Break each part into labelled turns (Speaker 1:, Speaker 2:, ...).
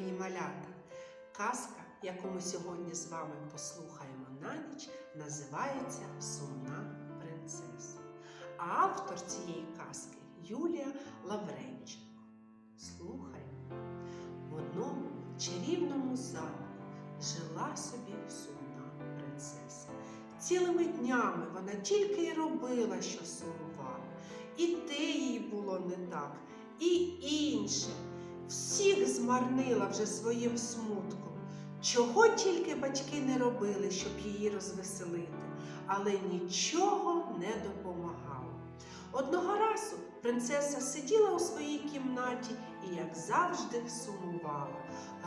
Speaker 1: малята! Казка, яку ми сьогодні з вами послухаємо на ніч, називається Сумна принцеса. А автор цієї казки Юлія Лавренченко. Слухаємо. В одному чарівному замку жила собі сумна принцеса. Цілими днями вона тільки й робила, що сумувала. І те їй було не так, і інше. Всіх змарнила вже своїм смутком. Чого тільки батьки не робили, щоб її розвеселити, але нічого не допомагало. Одного разу принцеса сиділа у своїй кімнаті і, як завжди, сумувала.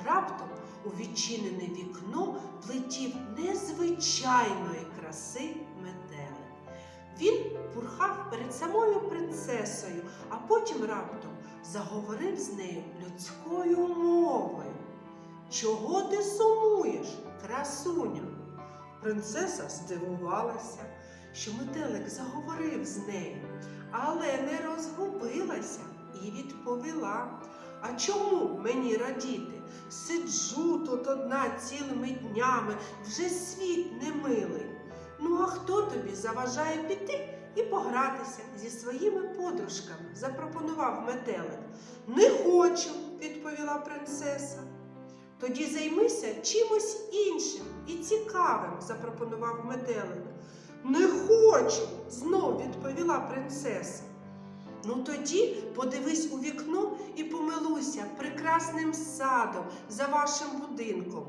Speaker 1: Раптом у відчинене вікно влетів незвичайної краси метелик. Він пурхав перед самою принцесою, а потім раптом заговорив з нею людською мовою. Чого ти сумуєш, красуня? Принцеса здивувалася, що метелик заговорив з нею, але не розгубилася і відповіла. А чому мені радіти? Сиджу тут одна цілими днями, вже світ не милий. Заважає піти і погратися зі своїми подружками? запропонував метелик. Не хочу, відповіла принцеса. Тоді займися чимось іншим і цікавим, запропонував метелик. Не хочу, знов відповіла принцеса. Ну тоді подивись у вікно і помилуйся прекрасним садом за вашим будинком.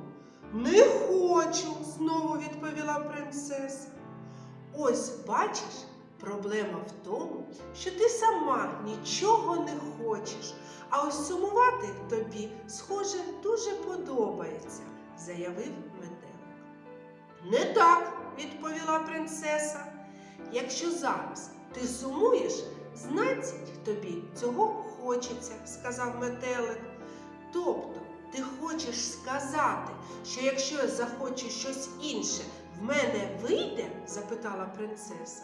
Speaker 1: Не хочу, знову відповіла принцеса. Ось бачиш, проблема в тому, що ти сама нічого не хочеш, а ось сумувати тобі, схоже, дуже подобається, заявив метелик. Не так, відповіла принцеса. Якщо зараз ти сумуєш, значить тобі цього хочеться, сказав метелик. Тобто ти хочеш сказати, що якщо я захочу щось інше, в мене вийде? запитала принцеса.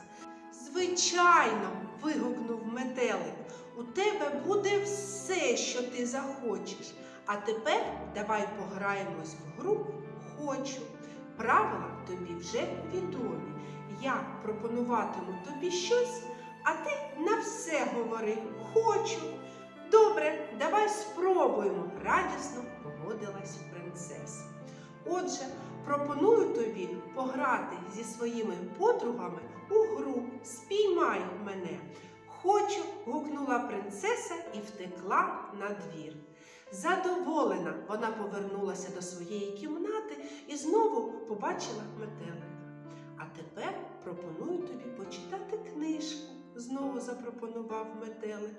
Speaker 1: Звичайно, вигукнув метелик. У тебе буде все, що ти захочеш. А тепер давай пограємось в гру Хочу. Правила тобі вже відомі. Я пропонуватиму тобі щось, а ти на все говори Хочу. Добре, давай спробуємо, радісно погодилась принцеса. Отже, пропоную тобі пограти зі своїми подругами у гру Спіймай мене. Хочу, гукнула принцеса і втекла на двір. Задоволена, вона повернулася до своєї кімнати і знову побачила метелика. А тепер пропоную тобі почитати книжку, знову запропонував метелик.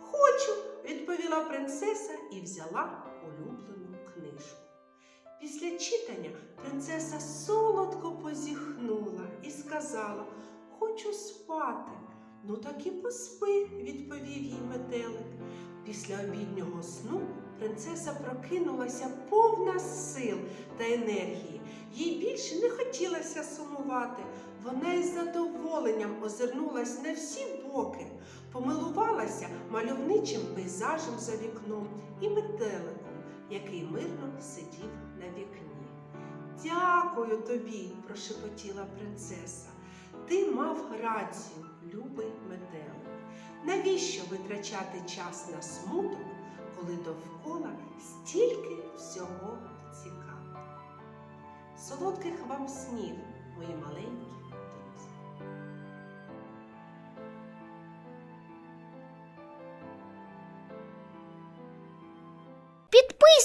Speaker 1: Хочу, відповіла принцеса і взяла улюблену книжку. Після читання принцеса солодко позіхнула і сказала Хочу спати. Ну так і поспи, відповів їй метелик. Після обіднього сну принцеса прокинулася повна сил та енергії. Їй більше не хотілося сумувати. Вона із задоволенням озирнулась на всі боки, помилувалася мальовничим пейзажем за вікном і метеликом, який мирно сидів на вікні. Дякую тобі, прошепотіла принцеса. Ти мав рацію, любий метелик. Навіщо витрачати час на смуток, коли довкола стільки всього цікавого? Солодких вам снів, мої маленькі